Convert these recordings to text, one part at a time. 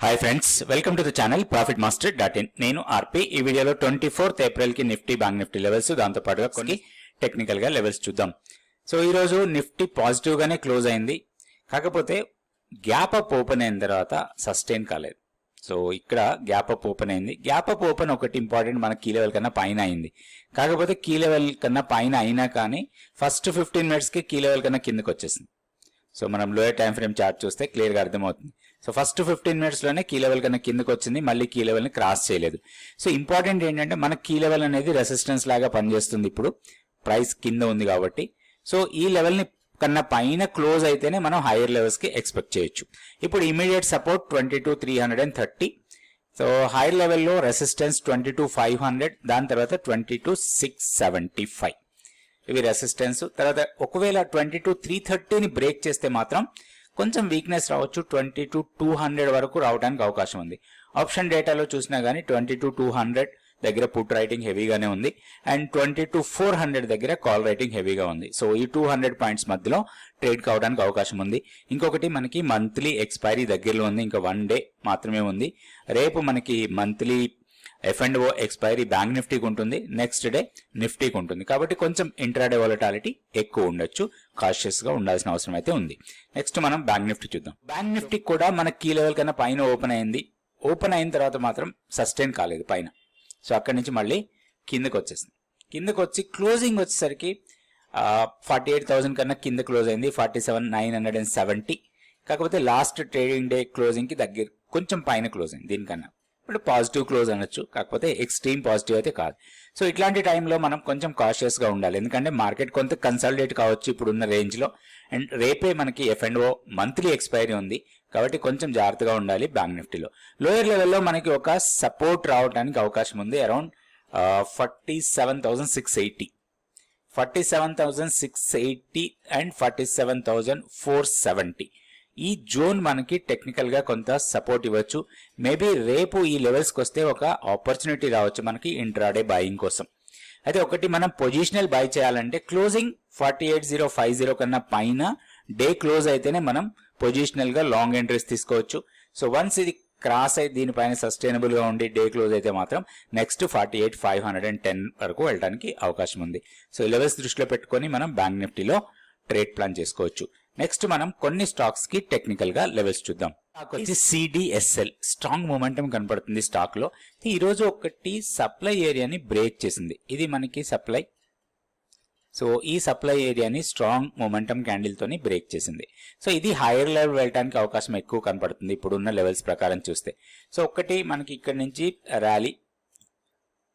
Hi friends welcome to the channel profit master dot in నేను ఆర్పి. ఈ వీడియోలో twenty fourth ఏప్రిల్కి నిఫ్టీ బ్యాంక్ నిఫ్టీ లెవెల్స్ దాంతో పాటుగా కొన్ని టెక్నికల్గా లెవెల్స్ చూద్దాం. సో ఈ రోజు నిఫ్టీ పాజిటివ్ గానే క్లోజ్ అయింది. కాకపోతే గ్యాప్ అప్ ఓపెన్ అయిన తర్వాత సస్టైన్ కాలేదు. సో ఇక్కడ గ్యాప్ అప్ ఓపెన్ అయింది. గ్యాప్ అప్ ఓపెన్ ఒకటి ఇంపార్టెంట్ మన కీ లెవెల్ కన్నా పైన అయింది. కాకపోతే కీ లెవెల్ కన్నా పైన అయినా కానీ ఫస్ట్ ఫిఫ్టీన్ మినిట్స్కి కీ లెవెల్ కన్నా కిందకి వచ్చేసింది సో మనం లోయర్ టైం ఫ్రేమ్ చార్ట్ చూస్తే క్లియర్గా అర్థమవుతుంది. సో ఫస్ట్ ఫిఫ్టీన్ మినిట్స్లోనే కీ లెవెల్ కన్నా కిందకి వచ్చింది మళ్ళీ కీ లెవెల్ని క్రాస్ చేయలేదు. సో ఇంపార్టెంట్ ఏంటంటే మన కీ లెవెల్ అనేది రెసిస్టెన్స్ లాగా పనిచేస్తుంది ఇప్పుడు. ప్రైస్ కింద ఉంది కాబట్టి. సో ఈ లెవెల్ని కన్నా పైన క్లోజ్ అయితేనే మనం హైయర్ లెవెల్స్కి ఎక్స్పెక్ట్ చేయొచ్చు. ఇప్పుడు immediate support twenty two three hundred and thirty so higher లెవెల్లో resistance twenty two five hundred దాని తర్వాత twenty two six seventy five ఇవి రెసిస్టెన్స్ తర్వాత ఒకవేళ ట్వంటీ టు త్రీ థర్టీని బ్రేక్ చేస్తే మాత్రం కొంచెం వీక్నెస్ రావచ్చు ట్వంటీ టు టూ హండ్రెడ్ వరకు రావడానికి అవకాశం ఉంది. ఆప్షన్ డేటాలో చూసినా కానీ ట్వంటీ టు టూ హండ్రెడ్ దగ్గర పుట్ రైటింగ్ హెవీగానే ఉంది. And twenty two four hundred దగ్గర కాల్ రైటింగ్ హెవీగా ఉంది. సో ఈ టూ హండ్రెడ్ పాయింట్స్ మధ్యలో ట్రేడ్ కావడానికి అవకాశం ఉంది. ఇంకొకటి మనకి మంత్లీ ఎక్స్పైరీ దగ్గరలో ఉంది. ఇంకా వన్ డే మాత్రమే ఉంది. రేపు మనకి monthly F and O expiry bank నిఫ్టీకి ఉంటుంది నెక్స్ట్ డే నిఫ్టీకి ఉంటుంది కాబట్టి కొంచెం ఇంట్రాడే వాలటాలిటీ ఎక్కువ ఉండొచ్చు. కాషియస్గా ఉండాల్సిన అవసరం అయితే ఉంది. నెక్స్ట్ మనం బ్యాంక్ నిఫ్టీ చూద్దాం. బ్యాంక్ నిఫ్టీ కూడా మన కీ లెవెల్ కన్నా పైన ఓపెన్ అయింది. ఓపెన్ అయిన తర్వాత మాత్రం సస్టైన్ కాలేదు పైన. సో అక్కడి నుంచి మళ్ళీ కిందకి వచ్చేసింది. కిందకి వచ్చి క్లోజింగ్ వచ్చేసరికి ఫార్టీ ఎయిట్ థౌసండ్ కన్నా కింద క్లోజ్ అయింది. Forty seven nine hundred and seventy కాకపోతే లాస్ట్ ట్రేడింగ్ డే క్లోజింగ్కి దగ్గర కొంచెం పైన క్లోజ్ అయింది దీనికన్నా. ఇప్పుడు పాజిటివ్ క్లోజ్ అనొచ్చు. కాకపోతే ఎక్స్ట్రీమ్ పాజిటివ్ అయితే కాదు. సో ఇట్లాంటి టైంలో మనం కొంచెం కాషియస్గా ఉండాలి. ఎందుకంటే మార్కెట్ కొంత కన్సల్టేట్ కావచ్చు ఇప్పుడున్న రేంజ్లో. అండ్ రేపే మనకి F and O monthly expiry ఉంది. కాబట్టి కొంచెం జాగ్రత్తగా ఉండాలి బ్యాంక్ నిఫ్టీలో లోయర్ లెవెల్లో మనకి ఒక సపోర్ట్ రావడానికి అవకాశం ఉంది. Around forty seven thousand six eighty forty seven thousand six eighty and forty seven thousand four seventy ఈ జోన్ మనకి టెక్నికల్గా కొంత సపోర్ట్ ఇవ్వచ్చు. మేబీ రేపు ఈ లెవెల్స్కి వస్తే ఒక ఆపర్చునిటీ రావచ్చు మనకి ఇంట్రాడే బాయింగ్ కోసం. అయితే ఒకటి మనం పొజిషనల్ బై చేయాలంటే closing forty eight zero five zero కన్నా పైన డే క్లోజ్ అయితేనే మనం పొజిషనల్గా లాంగ్ ఎంట్రీస్ తీసుకోవచ్చు. సో వన్స్ ఇది క్రాస్ అయి దీనిపైన సస్టైనబుల్గా ఉండి డే క్లోజ్ అయితే మాత్రం next forty eight five hundred and ten వరకు వెళ్ళడానికి అవకాశం ఉంది. సో ఈ లెవెల్స్ దృష్టిలో పెట్టుకొని మనం బ్యాంక్ నిఫ్టీలో ట్రేడ్ ప్లాన్ చేసుకోవచ్చు. నెక్స్ట్ మనం కొన్ని స్టాక్స్కి టెక్నికల్గా లెవెల్స్ చూద్దాం. స్టాక్ వచ్చి సిడిఎస్ఎల్ స్ట్రాంగ్ మూమెంటం కనపడుతుంది స్టాక్లో. ఈ రోజు ఒకటి సప్లై ఏరియాని బ్రేక్ చేసింది. ఇది మనకి సప్లై సో ఈ సప్లై ఏరియాని స్ట్రాంగ్ మొమెంటం క్యాండిల్ తోని బ్రేక్ చేసింది. సో ఇది హైయర్ లెవెల్ వెళ్ళడానికి అవకాశం ఎక్కువ కనపడుతుంది ఇప్పుడున్న లెవెల్స్ ప్రకారం చూస్తే. సో ఒకటి మనకి ఇక్కడ నుంచి ర్యాలీ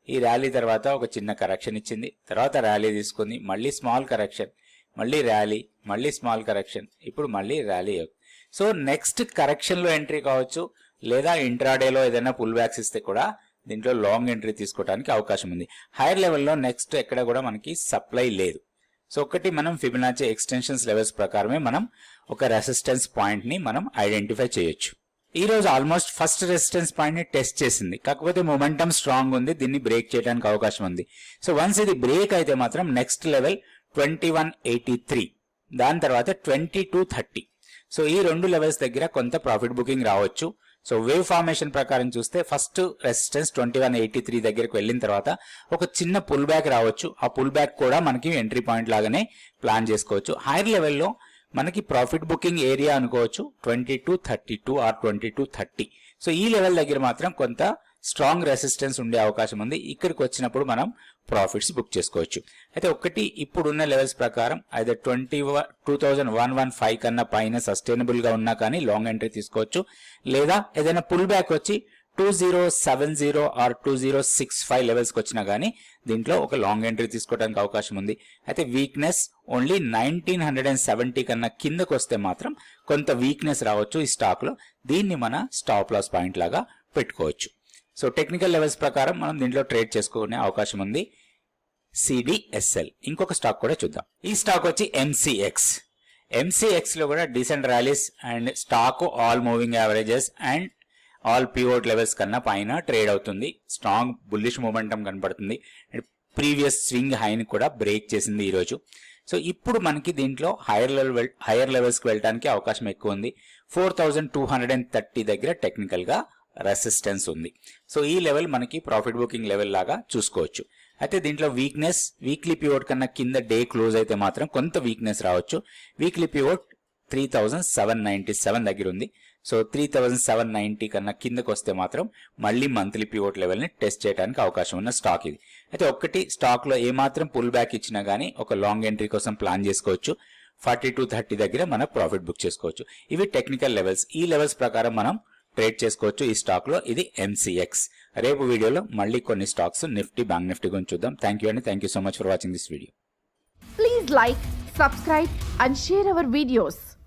ఈ ర్యాలీ తర్వాత ఒక చిన్న కరెక్షన్ ఇచ్చింది. తర్వాత ర్యాలీ తీసుకుంది మళ్ళీ స్మాల్ కరెక్షన్ మళ్ళీ ర్యాలీ మళ్ళీ స్మాల్ కరెక్షన్ ఇప్పుడు మళ్ళీ ర్యాలీ. సో నెక్స్ట్ కరెక్షన్లో ఎంట్రీ కావచ్చు లేదా ఇంట్రాడేలో ఏదైనా పుల్ బ్యాక్స్ ఇస్తే కూడా దీంట్లో లాంగ్ ఎంట్రీ తీసుకోవడానికి అవకాశం ఉంది. హైయర్ లెవెల్లో నెక్స్ట్ ఎక్కడ కూడా మనకి సప్లై లేదు. సో ఒకటి మనం ఫిబినాచే ఎక్స్టెన్షన్స్ లెవెల్స్ ప్రకారమే మనం ఒక రెసిస్టెన్స్ పాయింట్ని మనం ఐడెంటిఫై చేయొచ్చు. ఈ రోజు ఆల్మోస్ట్ ఫస్ట్ రెసిస్టెన్స్ పాయింట్ని టెస్ట్ చేసింది. కాకపోతే మొమెంటం స్ట్రాంగ్ ఉంది దీన్ని బ్రేక్ చేయడానికి అవకాశం ఉంది. సో వన్స్ ఇది బ్రేక్ అయితే మాత్రం next level twenty one eighty three దాని తర్వాత ట్వంటీ టూ థర్టీ సో ఈ రెండు లెవెల్స్ దగ్గర కొంత ప్రాఫిట్ బుకింగ్ రావచ్చు. సో వేవ్ ఫార్మేషన్ ప్రకారం చూస్తే first resistance twenty one eighty three దగ్గరకు వెళ్ళిన తర్వాత ఒక చిన్న పుల్ బ్యాక్ రావచ్చు. ఆ పుల్ బ్యాక్ కూడా మనకి ఎంట్రీ పాయింట్ లాగానే ప్లాన్ చేసుకోవచ్చు. హైయర్ లెవెల్లో మనకి ప్రాఫిట్ బుకింగ్ ఏరియా అనుకోవచ్చు twenty two thirty two or twenty two thirty so ఈ లెవెల్ దగ్గర మాత్రం కొంత స్ట్రాంగ్ రెసిస్టెన్స్ ఉండే అవకాశం ఉంది. ఇక్కడికి వచ్చినప్పుడు మనం ప్రాఫిట్స్ బుక్ చేసుకోవచ్చు. అయితే ఒకటి ఇప్పుడున్న లెవెల్స్ ప్రకారం అయితే twenty two thousand one one five కన్నా పైన సస్టైనబుల్గా ఉన్నా కానీ లాంగ్ ఎంట్రీ తీసుకోవచ్చు. లేదా ఏదైనా పుల్ బ్యాక్ వచ్చి two zero seven zero or two zero six five లెవెల్స్కి వచ్చినా కానీ దీంట్లో ఒక లాంగ్ ఎంట్రీ తీసుకోవడానికి అవకాశం ఉంది. అయితే weakness only nineteen hundred and seventy కన్నా కిందకు వస్తే మాత్రం కొంత వీక్నెస్ రావచ్చు ఈ స్టాక్లో. దీన్ని మన స్టాప్ లాస్ పాయింట్ లాగా పెట్టుకోవచ్చు. సో టెక్నికల్ లెవెల్స్ ప్రకారం మనం దీంట్లో ట్రేడ్ చేసుకునే అవకాశం ఉంది. సిడిఎస్ఎల్ ఇంకొక స్టాక్ కూడా చూద్దాం. ఈ స్టాక్ వచ్చి ఎంసీఎక్స్ ఎంసీఎక్స్లో కూడా decent rallies and stock all moving averages and all pivot levels కన్నా పైన ట్రేడ్ అవుతుంది. స్ట్రాంగ్ బుల్లిష్ మూమెంటం కనపడుతుంది. ప్రీవియస్ స్వింగ్ హైని కూడా బ్రేక్ చేసింది ఈరోజు. సో ఇప్పుడు మనకి దీంట్లో హైయర్ లెవెల్ హైయర్ లెవెల్స్కి వెళ్ళడానికి అవకాశం ఎక్కువ ఉంది. Four thousand two hundred and thirty దగ్గర టెక్నికల్గా రెసిస్టెన్స్ ఉంది. సో ఈ లెవెల్ మనకి ప్రాఫిట్ బుకింగ్ లెవెల్ లాగా చూసుకోవచ్చు. అయితే దీంట్లో వీక్నెస్ వీక్లీ పివోట్ కన్నా కింద డే క్లోజ్ అయితే మాత్రం కొంత వీక్నెస్ రావచ్చు. Weekly pivot three thousand seven ninety seven దగ్గర ఉంది. So three thousand seven ninety కన్నా కిందకు వస్తే మాత్రం మళ్ళీ మంత్లీ పివోట్ లెవెల్ని టెస్ట్ చేయడానికి అవకాశం ఉన్న స్టాక్ ఇది. అయితే ఒక్కటి స్టాక్లో ఏమాత్రం పుల్ బ్యాక్ ఇచ్చినా కానీ ఒక లాంగ్ ఎంట్రీ కోసం ప్లాన్ చేసుకోవచ్చు. ఫార్టీ టు థర్టీ దగ్గర మనం ప్రాఫిట్ బుక్ చేసుకోవచ్చు. ఇవి టెక్నికల్ లెవెల్స్. ఈ లెవెల్స్ ప్రకారం మనం ట్రేడ్ చేసుకోవచ్చు ఈ స్టాక్లో ఇది ఎంసీఎక్స్ రేపు వీడియోలో మళ్ళీ కొన్ని స్టాక్స్ నిఫ్టీ బ్యాంక్ నిఫ్టీ గురించి చూద్దాం. థ్యాంక్ యూ అండి. Thank you so much for watching this video please like subscribe and share our videos